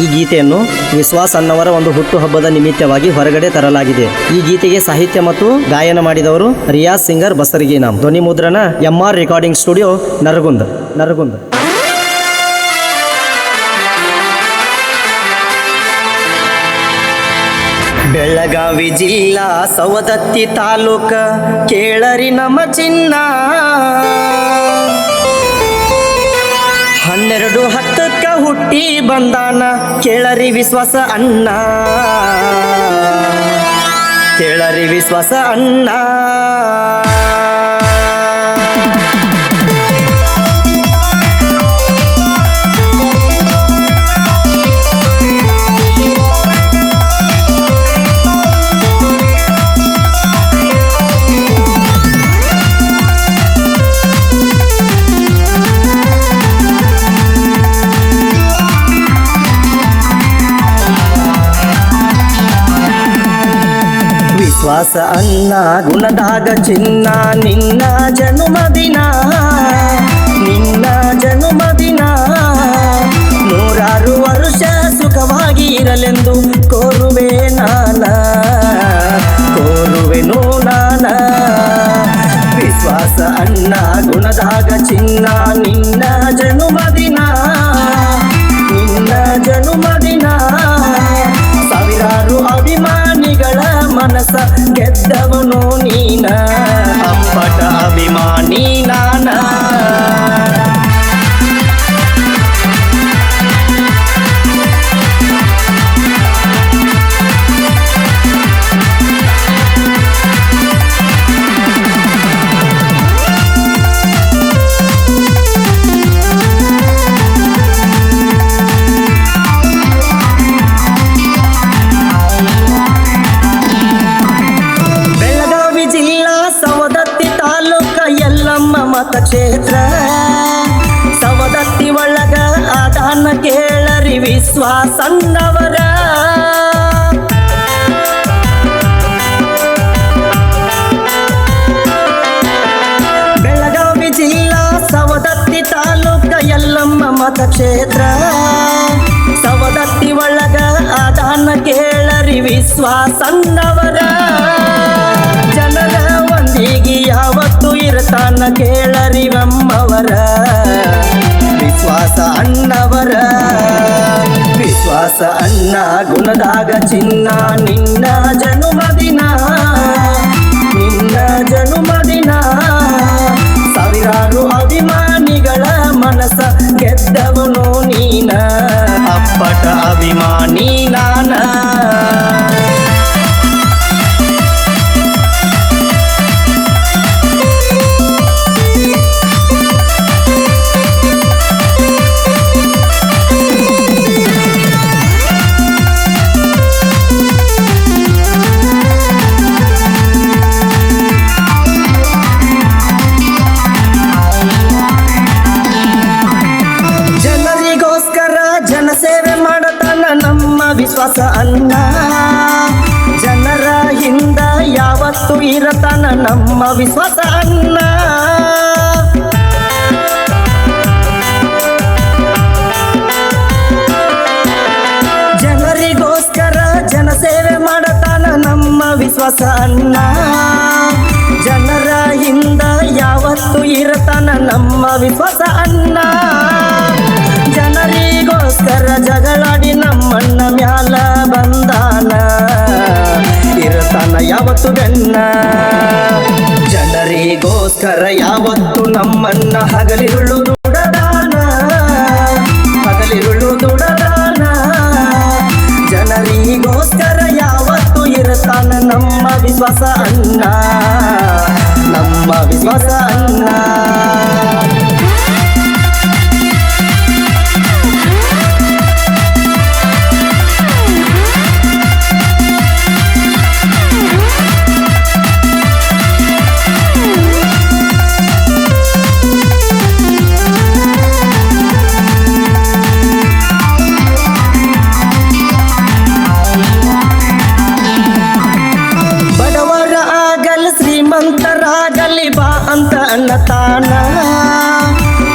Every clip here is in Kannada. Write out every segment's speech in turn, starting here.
ಈ ಗೀತೆಯನ್ನು ವಿಶ್ವಾಸ್ ಅನ್ನವರ ಒಂದು ಹುಟ್ಟುಹಬ್ಬದ ನಿಮಿತ್ತವಾಗಿ ಹೊರಗಡೆ ತರಲಾಗಿದೆ. ಈ ಗೀತೆಗೆ ಸಾಹಿತ್ಯ ಮತ್ತು ಗಾಯನ ಮಾಡಿದವರು ರಿಯಾಜ್ ಸಿಂಗರ್, ಬಸರಿಗೆ ನಾಮ್. ಧ್ವನಿ ಮುದ್ರಣ M R recording studio, Naragund. Naragund. Belagavi ಜಿಲ್ಲಾ ಸವದತ್ತಿ ತಾಲೂಕ ಕೇಳರಿ ನಮ್ಮ ಚಿನ್ನ. ಹನ್ನೆರಡು ಹತ್ತಕ್ಕ ಹುಟ್ಟಿ ಬಂದಾನ ಕೇಳರಿ ವಿಶ್ವಾಸ ಅನ್ನ ಕೇಳರಿ ವಿಶ್ವಾಸ ಅಣ್ಣ. ವಿಶ್ವಾಸ ಅನ್ನ ಗುಣದಾಗ ಚಿನ್ನ, ನಿನ್ನ ಜನುಮದಿನ ನಿನ್ನ ಜನುಮದಿನ ನೂರಾರು ವರುಷ ಸುಖವಾಗಿ ಇರಲೆಂದು ಕೋರುವೆ ನಾನ. ಕೋರುವೆನು ನಾನ. ವಿಶ್ವಾಸ ಅನ್ನ ಗುಣದಾಗ ಚಿನ್ನ, ನಿನ್ನ ಮತಕ್ಷೇತ್ರ ಸವದತ್ತಿ ಒಳಗ ಆದಾನ ಕೇಳರಿ ವಿಶ್ವಾಸಂದವರ. ಬೆಳಗಾವಿ ಜಿಲ್ಲಾ ಸವದತ್ತಿ ತಾಲೂಕ ಎಲ್ಲಮ್ಮ ಮತಕ್ಷೇತ್ರ. ಸವದತ್ತಿ ಒಳಗ ಆದಾನ ಕೇಳರಿ ವಿಶ್ವಾಸಂದವರ. ಜನರ ಒಂದಿಗೆ ಯಾವತ್ತು ಇರ್ತಾನ ಕೇಳರಿ ಅಣ್ಣವರ. ವಿಶ್ವಾಸ ಅಣ್ಣ ಗುಣದಾಗ ಚಿನ್ನ ನಿನ್ನ ಜನುಮದಿನ ನಿನ್ನ ಜನುಮದಿನ ವಿಶ್ವಾಸ ಅನ್ನ ಜನರ ಹಿಂದ ಯಾವತ್ತು ಇರತನ ನಮ್ಮ ವಿಶ್ವಾಸ ಅನ್ನ ಜನರಿಗೋಸ್ಕರ ಜನಸೇವೆ ಮಾಡತಾನ ನಮ್ಮ ವಿಶ್ವಾಸ ಅನ್ನ ಜನರ ಹಿಂದ ಯಾವತ್ತು ಇರತನ ನಮ್ಮ ವಿಶ್ವಾಸ ಅನ್ನ ಯಾವತ್ತು ನಮ್ಮನ್ನ ಹಗಲಿರುಳು ದುಡದಾನ. ಹಗಲಿರುಳು ದುಡದಾನ. ಜನರಿಗೋಸ್ಕರ ಯಾವತ್ತು ಇರತಾನ ನಮ್ಮ ವಿಶ್ವಾಸ ಅನ್ನ. ನಮ್ಮ ವಿಶ್ವಾಸ ಅನ್ನ. ತನ್ನ ತಾನ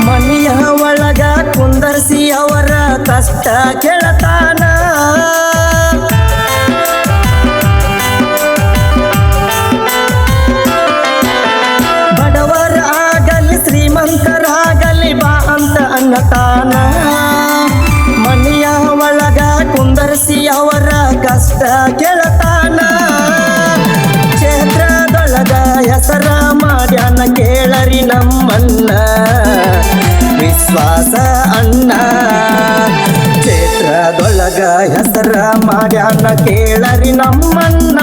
ಮನೆಯ ಒಳಗ ಕುಂದರ್ಸಿ ಅವರ ಕಷ್ಟ ಕೇಳತಾನ. ಬಡವರಾಗಲಿ ಶ್ರೀಮಂತರಾಗಲಿ ಬಾ ಅಂತ ಅನ್ನತಾನ ಮನೆಯ ಒಳಗ ಕುಂದರ್ಸಿ ಅವರ ಕಷ್ಟ ಕೇಳತಾನ. ಕೇಳರಿ ನಮ್ಮನ್ನ ವಿಶ್ವಾಸ ಅಣ್ಣ ಕ್ಷೇತ್ರದೊಳಗ ಹೆಸರ ಮಾಡ್ಯಾನ ಕೇಳರಿ ನಮ್ಮನ್ನ